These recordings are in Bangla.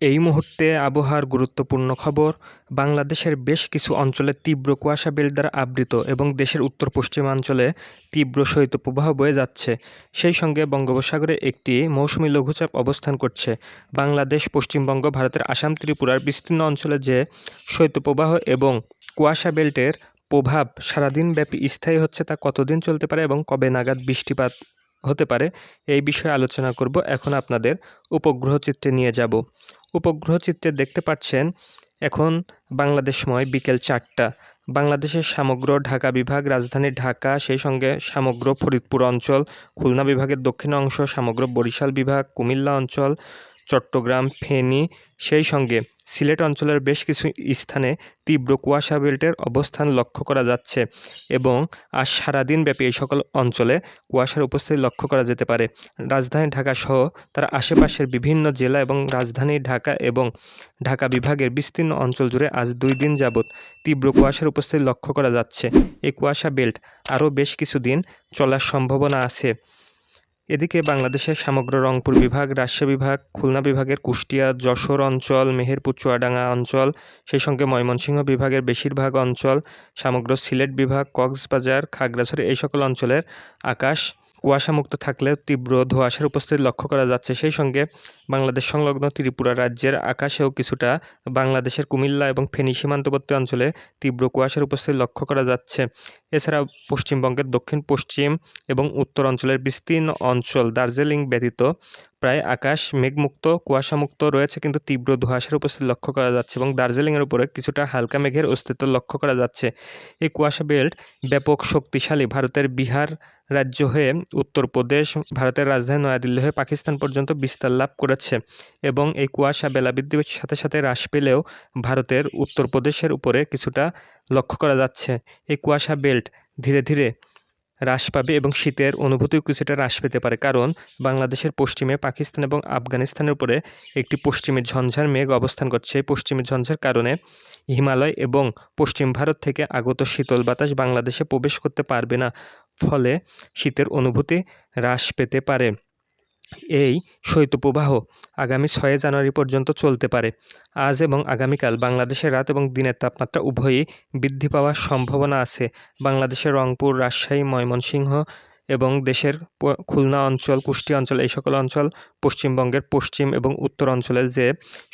এই মুহূর্তে আবহাওয়ার গুরুত্বপূর্ণ খবর, বাংলাদেশের বেশ কিছু অঞ্চলে তীব্র কুয়াশা বেল্ট দ্বারা আবৃত এবং দেশের উত্তর পশ্চিমাঞ্চলে তীব্র শৈত্যপ্রবাহ বয়ে যাচ্ছে। সেই সঙ্গে বঙ্গোপসাগরে একটি মৌসুমি লঘুচাপ অবস্থান করছে। বাংলাদেশ, পশ্চিমবঙ্গ, ভারতের আসাম, ত্রিপুরার বিস্তীর্ণ অঞ্চলে যে শৈত্যপ্রবাহ এবং কুয়াশা বেল্টের প্রভাব সারাদিন ব্যাপী স্থায়ী হচ্ছে তা কতদিন চলতে পারে এবং কবে নাগাদ বৃষ্টিপাত হতে পারে, এই বিষয়ে আলোচনা করব। এখন আপনাদের উপগ্রহ চিত্রে নিয়ে যাব। উপগ্রহ চিত্রে দেখতে পাচ্ছেন এখন বাংলাদেশ সময় বিকেল চারটা। বাংলাদেশের সমগ্র ঢাকা বিভাগ, রাজধানী ঢাকা, সেই সঙ্গে সমগ্র ফরিদপুর অঞ্চল, খুলনা বিভাগের দক্ষিণ অংশ, সমগ্র বরিশাল বিভাগ, কুমিল্লা অঞ্চল, চট্টগ্রাম, ফেনী, সেই সঙ্গে সিলেট অঞ্চলের বেশ কিছু স্থানে তীব্র কুয়াশা বেল্টের অবস্থান লক্ষ্য করা যাচ্ছে এবং আজ সারাদিন ব্যাপী এই সকল অঞ্চলে কুয়াশার উপস্থিতি লক্ষ্য করা যেতে পারে। রাজধানী ঢাকা সহ তার আশেপাশের বিভিন্ন জেলা এবং রাজধানী ঢাকা এবং ঢাকা বিভাগের বিস্তীর্ণ অঞ্চল জুড়ে আজ দুই দিন যাবৎ তীব্র কুয়াশার উপস্থিতি লক্ষ্য করা যাচ্ছে। এই কুয়াশা বেল্ট আরও বেশ কিছুদিন চলার সম্ভাবনা আছে। এদিকে বাংলাদেশের সমগ্র রংপুর বিভাগ, রাজশাহী বিভাগ, খুলনা বিভাগের কুষ্টিয়া, যশোর অঞ্চল, মেহেরপুর, চুয়াডাঙ্গা অঞ্চল, সেই সঙ্গে ময়মনসিংহ বিভাগের বেশিরভাগ অঞ্চল, সমগ্র সিলেট বিভাগ, কক্সবাজার, খাগড়াছড়ি এই সকল অঞ্চলের আকাশ কুয়াশামুক্ত থাকলে তীব্র ধোঁয়াশার উপস্থিতি লক্ষ্য করা যাচ্ছে। সেই সঙ্গে বাংলাদেশ সংলগ্ন ত্রিপুরা রাজ্যের আকাশেও কিছুটা বাংলাদেশের কুমিল্লা এবং ফেনী সীমান্তবর্তী অঞ্চলে তীব্র কুয়াশার উপস্থিতি লক্ষ্য করা যাচ্ছে। এছাড়া পশ্চিমবঙ্গের দক্ষিণ পশ্চিম এবং উত্তর অঞ্চলের বিস্তীর্ণ অঞ্চল দার্জিলিং ব্যতীত প্রায় আকাশ মেঘমুক্ত, কুয়াশামুক্ত রয়েছে কিন্তু তীব্র ধোঁয়াশার উপস্থিতি লক্ষ্য করা যাচ্ছে এবং দার্জিলিংয়ের উপরে কিছুটা হালকা মেঘের অস্তিত্ব লক্ষ্য করা যাচ্ছে। এই কুয়াশা বেল্ট ব্যাপক শক্তিশালী ভারতের বিহার রাজ্য হয়ে উত্তরপ্রদেশ, ভারতের রাজধানী নয়াদিল্লি হয়ে পাকিস্তান পর্যন্ত বিস্তার লাভ করেছে এবং এই কুয়াশা বেলা বৃদ্ধির সাথে সাথে হ্রাস পেলেও ভারতের উত্তরপ্রদেশের উপরে কিছুটা লক্ষ্য করা যাচ্ছে। এই কুয়াশা বেল্ট ধীরে ধীরে হ্রাস পাবে এবং শীতের অনুভূতিও কিছুটা হ্রাস পেতে পারে। কারণ বাংলাদেশের পশ্চিমে পাকিস্তান এবং আফগানিস্তানের উপরে একটি পশ্চিমে ঝঞ্ঝার মেঘ অবস্থান করছে। এই পশ্চিমী ঝঞ্ঝার কারণে হিমালয় এবং পশ্চিম ভারত থেকে আগত শীতল বাতাস বাংলাদেশে প্রবেশ করতে পারবে না। ফলে শীতের অনুভূতি হ্রাস পেতে পারে। এই শৈত্যপ্রবাহ আগামী ছয় জানুয়ারি পর্যন্ত চলতে পারে। আজ এবং আগামীকাল বাংলাদেশের রাত এবং দিনের তাপমাত্রা উভয়ই বৃদ্ধি পাওয়ার সম্ভাবনা আছে। বাংলাদেশের রংপুর, রাজশাহী, ময়মনসিংহ এবং দেশের খুলনা অঞ্চল কুষ্টিয়া অঞ্চল, এই সকল অঞ্চল পশ্চিমবঙ্গের পশ্চিম এবং উত্তর অঞ্চলের যে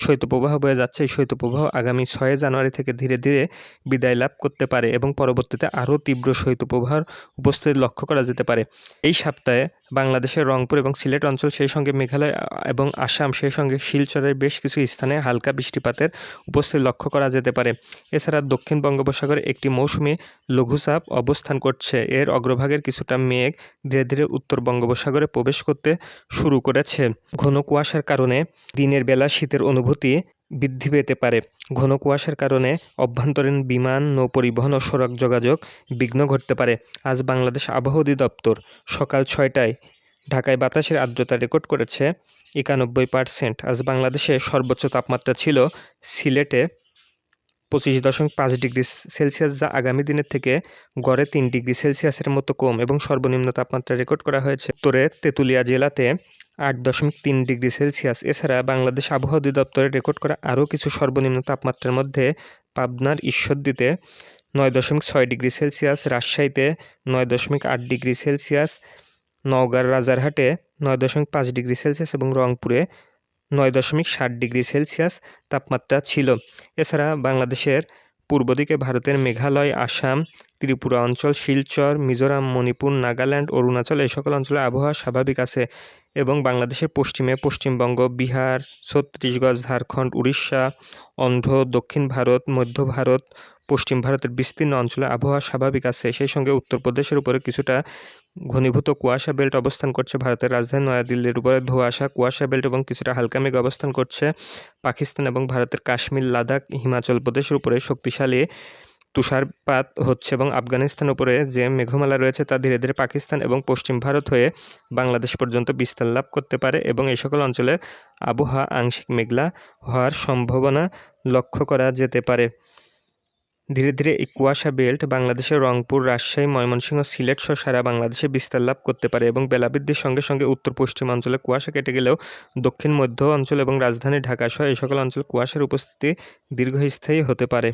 শৈত্যপ্রবাহ বয়ে যাচ্ছে, এই শৈত্যপ্রবাহ আগামী ছয় জানুয়ারি থেকে ধীরে ধীরে বিদায় লাভ করতে পারে এবং পরবর্তীতে আরও তীব্র শৈত্যপ্রবাহর উপস্থিতি লক্ষ্য করা যেতে পারে। এই সপ্তাহে বাংলাদেশের রংপুর এবং সিলেট অঞ্চল সেই সঙ্গে মেঘালয় এবং আসাম সেই সঙ্গে শিলচরের বেশ কিছু স্থানে হালকা বৃষ্টিপাতের উপস্থিতি লক্ষ্য করা যেতে পারে। এছাড়া দক্ষিণ বঙ্গোপসাগরে একটি মৌসুমি লঘুচাপ অবস্থান করছে। এর অগ্রভাগের কিছুটা মেঘ ধীরে ধীরে উত্তর বঙ্গোপসাগরে প্রবেশ করতে শুরু করেছে। ঘন কুয়াশার কারণে দিনের বেলা শীতের অনুভূতি বৃদ্ধি পেতে পারে। ঘন কুয়াশার কারণে অভ্যন্তরীণ বিমান নৌ পরিবহন ও সড়ক যোগাযোগ বিঘ্ন ঘটতে পারে। আজ বাংলাদেশ আবহাওয়া অধিদপ্তর সকাল ছয়টায় ঢাকায় বাতাসের আর্দ্রতা রেকর্ড করেছে একানব্বই পার্সেন্ট। আজ বাংলাদেশে সর্বোচ্চ তাপমাত্রা ছিল সিলেটে পঁচিশ দশমিক পাঁচ ডিগ্রি সেলসিয়াস যা আগামী দিনের থেকে গড়ে তিন ডিগ্রি সেলসিয়াসের মতো কম এবং সর্বনিম্ন তাপমাত্রা রেকর্ড করা হয়েছে। উত্তরে তেঁতুলিয়া জেলাতে আট দশমিক তিন ডিগ্রি সেলসিয়াস। এছাড়া বাংলাদেশ আবহাওয়া অধিদপ্তরে রেকর্ড করা আরও কিছু সর্বনিম্ন তাপমাত্রার মধ্যে পাবনার ঈশ্বরদীতে নয় দশমিক ছয় ডিগ্রি সেলসিয়াস, রাজশাহীতে নয় দশমিক আট ডিগ্রি সেলসিয়াস, নওগাঁর রাজারহাটে নয় দশমিক পাঁচ ডিগ্রি সেলসিয়াস এবং রংপুরে নয় দশমিক ষাট ডিগ্রি সেলসিয়াস তাপমাত্রা ছিল। এছাড়া বাংলাদেশের পূর্ব দিকে ভারতের মেঘালয় আসাম ত্রিপুরা অঞ্চল, শিলচর, মিজোরাম, মণিপুর, নাগাল্যান্ড, অরুণাচল এই সকল অঞ্চলে আবহাওয়া স্বাভাবিক আছে এবং বাংলাদেশের পশ্চিমে পশ্চিমবঙ্গ, বিহার, ছত্তিশগড়, ঝাড়খণ্ড, উড়িষ্যা, অন্ধ্র, দক্ষিণ ভারত, মধ্য ভারত, পশ্চিম ভারতের বিস্তীর্ণ অঞ্চলে আবহাওয়া স্বাভাবিক আছে। সেই সঙ্গে উত্তরপ্রদেশের উপরে কিছুটা ঘনীভূত কুয়াশা বেল্ট অবস্থান করছে ভারতের রাজধানী নয়াদিল্লির উপরে ধোয়াশা কুয়াশা বেল্ট এবং কিছুটা হালকা মেঘ অবস্থান করছে। পাকিস্তান এবং ভারতের কাশ্মীর, লাদাখ, হিমাচল প্রদেশের উপরে শক্তিশালী তুষারপাত হচ্ছে এবং আফগানিস্তান উপরে যে মেঘমালা রয়েছে তা ধীরে ধীরে পাকিস্তান এবং পশ্চিম ভারত হয়ে বাংলাদেশ পর্যন্ত বিস্তার লাভ করতে পারে এবং এই সকল অঞ্চলের আবহাওয়া আংশিক মেঘলা হওয়ার সম্ভাবনা লক্ষ্য করা যেতে পারে ধীরে ধীরে এই কুয়াশা বেল্ট বাংলাদেশের রংপুর, রাজশাহী, ময়মনসিংহ, সিলেট সহ সারা বাংলাদেশে বিস্তার লাভ করতে পারে এবং বেলা বৃদ্ধির সঙ্গে সঙ্গে উত্তর-পশ্চিমাঞ্চলে কুয়াশা কেটে গেলেও দক্ষিণ-মধ্য অঞ্চল এবং রাজধানী ঢাকা সহ এই সকল অঞ্চলে কুয়াশার উপস্থিতি দীর্ঘস্থায়ী হতে পারে।